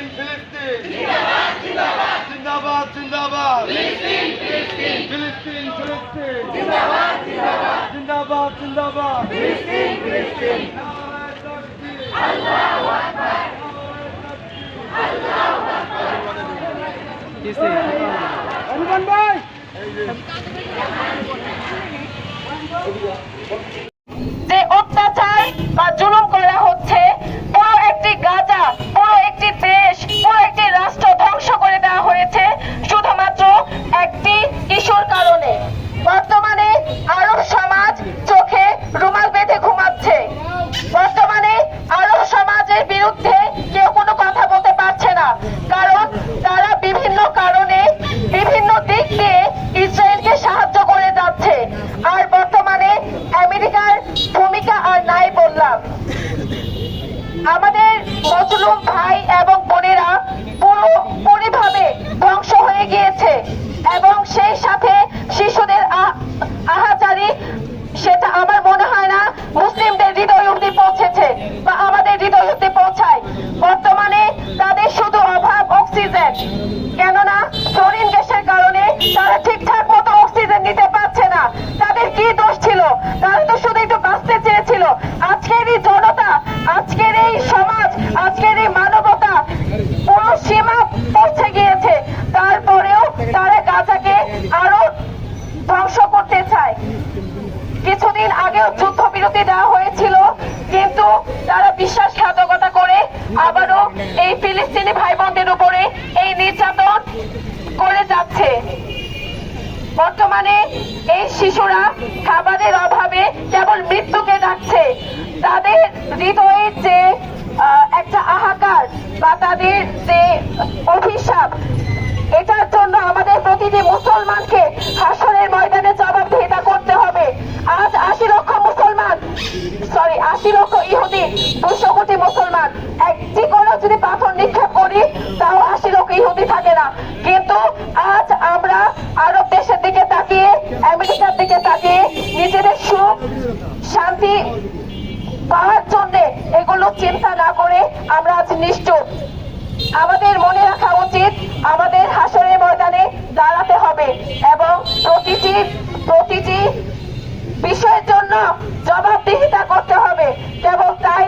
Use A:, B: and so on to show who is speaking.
A: ফিলিস্তিন ফিলিস্তিন জিন্দাবাদ জিন্দাবাদ ফিলিস্তিন ফিলিস্তিন জিন্দাবাদ জিন্দাবাদ নারায়ে তাকবীর।
B: যে অত্যাচার বা জুলুম মজলুম ভাই এবং কিছুদিন আগেও যুদ্ধ বিরতি দেওয়া হয়েছিল, কিন্তু তারা বিশ্বাসঘাতকতা করে আবারও এই ফিলিস্তিনি ভাই বোনদের উপরে এই নির্যাতন করে যাচ্ছে। বর্তমানে এই শিশুরা খাবারের অভাবে কেবল মৃত্যুকে ডাকছে, তাদের হৃদয়ে যে একটা আহাকার বা তাদের যে অভিশাপ, এটার জন্য আমাদের প্রতিটি মুসলমানকে হাসনের যদি পাথর নিক্ষেপ করি, তাও আশি লোক ইহুদি থাকে না। কিন্তু আজ আমরা আরব দেশের দিকে তাকিয়ে, আমেরিকার দিকে তাকিয়ে নিজেদের সুখ, শান্তি পাওয়ার জন্য এগুলো চিন্তা না করে আমরা আজ নিশ্চুপ। আমাদের মনে রাখা উচিত, আমাদের হাসরের ময়দানে দাঁড়াতে হবে এবং প্রতিটি প্রতিটি বিষয়ের জন্য জবাবদিহিতা করতে হবে। কেবল তাই